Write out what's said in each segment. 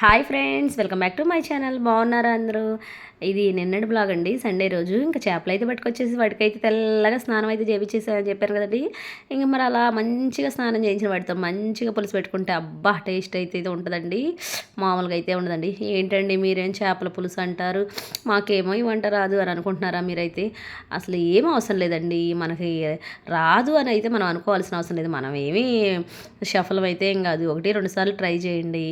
Hi friends welcome back to my channel. బాగున్నారా అందరూ? ఇది నిన్నటి బ్లాగ్ అండి. సండే రోజు ఇంకా చేపలు అయితే పట్టుకొచ్చేసి వాటికైతే తెల్లగా స్నానం అయితే చేపించేసారని చెప్పారు కదండి. ఇంకా మరి అలా మంచిగా స్నానం చేయించిన వాటితో మంచిగా పులుసు పెట్టుకుంటే అబ్బా టేస్ట్ అయితే ఇది ఉంటుందండి. మామూలుగా అయితే ఉండదండి. ఏంటండి మీరేం చేపల పులుసు అంటారు? మాకేమో ఇవ్వంట వంట రాదు అని అనుకుంటున్నారా మీరైతే? అసలు ఏం అవసరం లేదండి. మనకి రాదు అని అయితే మనం అనుకోవాల్సిన అవసరం లేదు. మనం ఏమీ షఫలం అయితే ఏం కాదు ఒకటి రెండు సార్లు ట్రై చేయండి.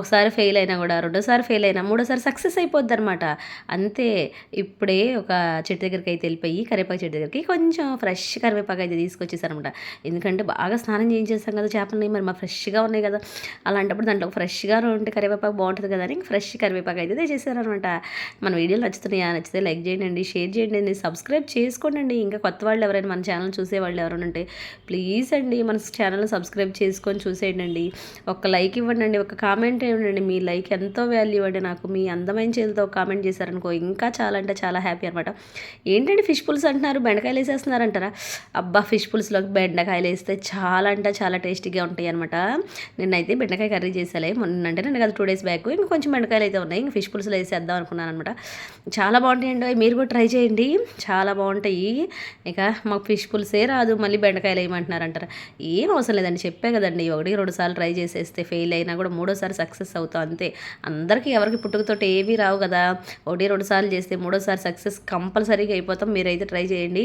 ఒకసారి ఫెయిల్ అయినా కూడా రెండోసారి ఫెయిల్ అయినా మూడోసారి సక్సెస్ అయిపోద్ది అనమాట అంతే ఇప్పుడే ఒక చెట్టు దగ్గరికి అయితే వెళ్ళిపోయి కరివేపాకు చెట్టు దగ్గరికి కొంచెం ఫ్రెష్ కరివేపాకు అయితే తీసుకొచ్చేసారనమాట ఎందుకంటే బాగా స్నానం చేయించేస్తాం కదా చేపలని మరి మా ఫ్రెష్గా ఉన్నాయి కదా. అలాంటప్పుడు దాంట్లో ఫ్రెష్గా ఉంటే కరివేపాకు బాగుంటుంది కదా అని ఫ్రెష్ కరివేపాకు అయితే చేశారనమాట మన వీడియోలు నచ్చుతున్నాయా? నచ్చితే లైక్ చేయండి షేర్ చేయండి సబ్స్క్రైబ్ చేసుకోండి ఇంకా కొత్త వాళ్ళు ఎవరైనా మన ఛానల్ చూసే వాళ్ళు ఎవరైనా ఉంటే ప్లీజ్ అండి మన ఛానల్ సబ్స్క్రైబ్ చేసుకొని చూసేయండి ఒక లైక్ ఇవ్వండి ఒక కామెంట్ ఇవ్వండి మీ లైక్ ఎంతో వాల్యూ అండి నాకు. మీ అందమైన చేతితో కామెంట్ చేశారనుకో ఇంకా చాలా అంటే చాలా హ్యాపీ అనమాట ఏంటంటే ఫిష్ పుల్స్ అంటున్నారు? బెండకాయలు వేసేస్తున్నారంటారా? అబ్బా ఫిష్ పుల్స్లోకి బెండకాయలు వేస్తే చాలా అంటే చాలా టేస్టీగా ఉంటాయి అనమాట నిన్నైతే బెండకాయ కర్రీ చేసాలే మొన్న అంటే నేను కదా టూ డేస్ బ్యాక్ ఇంకా కొంచెం బెండకాయలు అయితే ఉన్నాయి. ఇంకా ఫిష్ పుల్స్లో వేసేద్దాం అనుకున్నాను అనమాట చాలా బాగుంటాయండి మీరు కూడా ట్రై చేయండి. చాలా బాగుంటాయి. ఇక మాకు ఫిష్ పులుసే రాదు. మళ్ళీ బెండకాయలు వేయమంటున్నారంటారా? ఏం అవసరం లేదండి. చెప్పే కదండి. ఒకటి రెండు సార్లు ట్రై చేసేస్తే ఫెయిల్ అయినా కూడా మూడోసారి సక్సెస్ అవుతుంది అంతే. అందరికీ ఎవరికి పుట్టుకతోటి ఏమీ రావు కదా. ఒకటి రెండు సార్లు చేస్తే మూడోసారి సక్సెస్ కంపల్సరీగా అయిపోతాం. మీరైతే ట్రై చేయండి.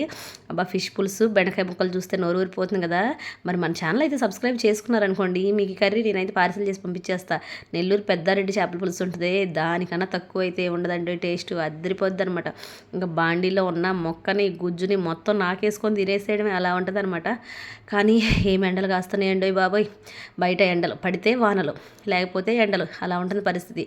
అబ్బా ఫిష్ పులుసు బెండకాయ ముక్కలు చూస్తే నోరు ఊరిపోతుంది కదా. మరి మన ఛానల్ అయితే సబ్స్క్రైబ్ చేసుకున్నారనుకోండి మీకు కర్రీ నేనైతే పార్సిల్ చేసి పంపించేస్తా. నెల్లూరు పెద్దారెడ్డి చేపల పులుసు ఉంటుంది. దానికన్నా తక్కువ అయితే ఉండదండి టేస్ట్ అద్దరిపోద్ది అనమాట ఇంకా బాండీలో ఉన్న మొక్కని గుజ్జుని మొత్తం నాకేసుకొని తినేసేయడమే అలా ఉంటుంది అనమాట కానీ ఏం ఎండలు కాస్తున్నాయండి బాబోయ్. బయట ఎండలు పడితే వానలు లేకపోతే ఎండలు. అలా ఉంటుంది పరిస్థితి.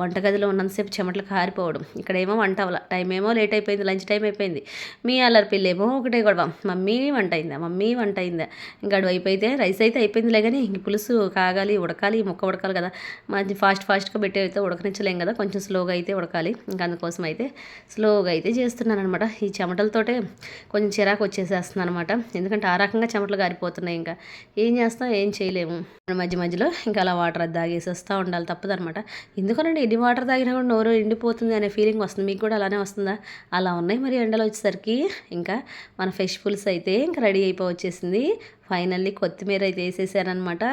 వంటగదిలో ఉన్నంతసేపు చెమటలు కారిపోవడం. ఇక్కడేమో వంట అవ్వాల. టైం ఏమో లేట్ అయిపోయింది. లంచ్ టైం అయిపోయింది. మీ అల్లరి పిల్లేమో ఒకటే గొడవ. మమ్మీ వంట అయిందా? మమ్మీ వంట అయిందా? ఇంకా అడుగు అయిపోయితే రైస్ అయితే అయిపోయిందిలే కానీ ఇంక పులుసు కాగాలి ఉడకాలి ముక్క ఉడకాలి కదా. మంచి ఫాస్ట్ ఫాస్ట్గా పెట్టి అయితే ఉడకనించలేం కదా. కొంచెం స్లోగా అయితే ఉడకాలి. ఇంకా అందుకోసం అయితే స్లోగా అయితే చేస్తున్నాను అనమాట ఈ చెమటలతోటే కొంచెం చిరాకు వచ్చేసేస్తున్నాను అనమాట ఎందుకంటే ఆ రకంగా చెమటలు గారిపోతున్నాయి ఇంకా. ఏం చేస్తాం? ఏం చేయలేము. మధ్య మధ్యలో ఇంకా అలా వాటర్ అది తాగేసి వస్తూ ఉండాలి తప్పదనమాట ఎందుకనండి ఎన్ని వాటర్ తాగినా కూడా నోరు ఎండిపోతుంది అనే ఫీలింగ్ వస్తుంది. మీకు కూడా అలానే వస్తుందా? అలా ఉన్నాయి మరి ఎండలు వచ్చేసరికి. ఇంకా మన ఫ్రెష్ ఫుల్స్ అయితే ఇంకా రెడీ అయిపో వచ్చేసింది. ఫైనల్లీ కొత్తిమీర అయితే వేసేసానమాట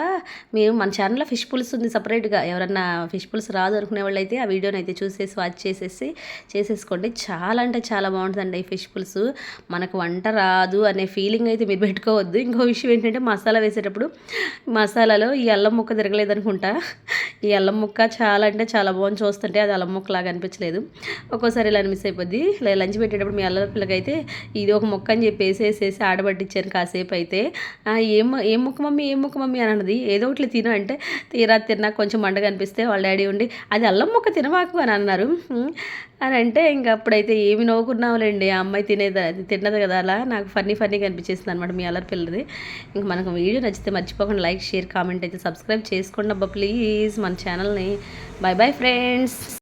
మేము మన ఛానల్లో ఫిష్ పులుసు ఉంది సపరేట్గా. ఎవరన్నా ఫిష్ పులుసు రాదు అనుకునే వాళ్ళు అయితే ఆ వీడియోని అయితే చూసేసి వాచ్ చేసేసి చేసేసుకోండి. చాలా అంటే చాలా బాగుంటుందండి ఈ ఫిష్ పులుసు. మనకు వంట రాదు అనే ఫీలింగ్ అయితే మీరు పెట్టుకోవద్దు. ఇంకో విషయం ఏంటంటే మసాలా వేసేటప్పుడు మసాలాలో ఈ అల్లం ముక్క తిరగలేదనుకుంటా ఈ అల్లం ముక్క చాలా అంటే చాలా బాగుంది. చూస్తుంటే అది అల్లం ముక్క లాగా అనిపించలేదు. ఒక్కోసారి ఇలా మిస్ అయిపోద్ది. లంచ్ పెట్టేటప్పుడు మీ అల్లం పిల్లకైతే ఇది ఒక ముక్క అని చెప్పేసి వేసేసి ఆడబట్టించాను కాసేపు అయితే. ఏం ఏం ముక్క మమ్మీ ఏం ముక్క మమ్మీ అని అన్నది. ఏదో ఒకటి తిన అంటే తీరా తిన్నా కొంచెం మండగా అనిపిస్తే వాళ్ళ డాడీ ఉండి అది అల్లం ముక్క తినమాకు అని అన్నారు. అని అంటే ఇంకా అప్పుడైతే ఏమి నవ్వుకున్నావులేండి ఆ అమ్మాయి తినేది తిన్నది కదా అలా. నాకు ఫన్నీ ఫన్నీగా అనిపించేసింది అనమాట మీ అల్లరి పిల్లది. ఇంకా మనకు వీడియో నచ్చితే మర్చిపోకుండా లైక్ షేర్ కామెంట్ అయితే సబ్స్క్రైబ్ చేసుకోండి అబ్బా ప్లీజ్ మన ఛానల్ని. Bye bye friends.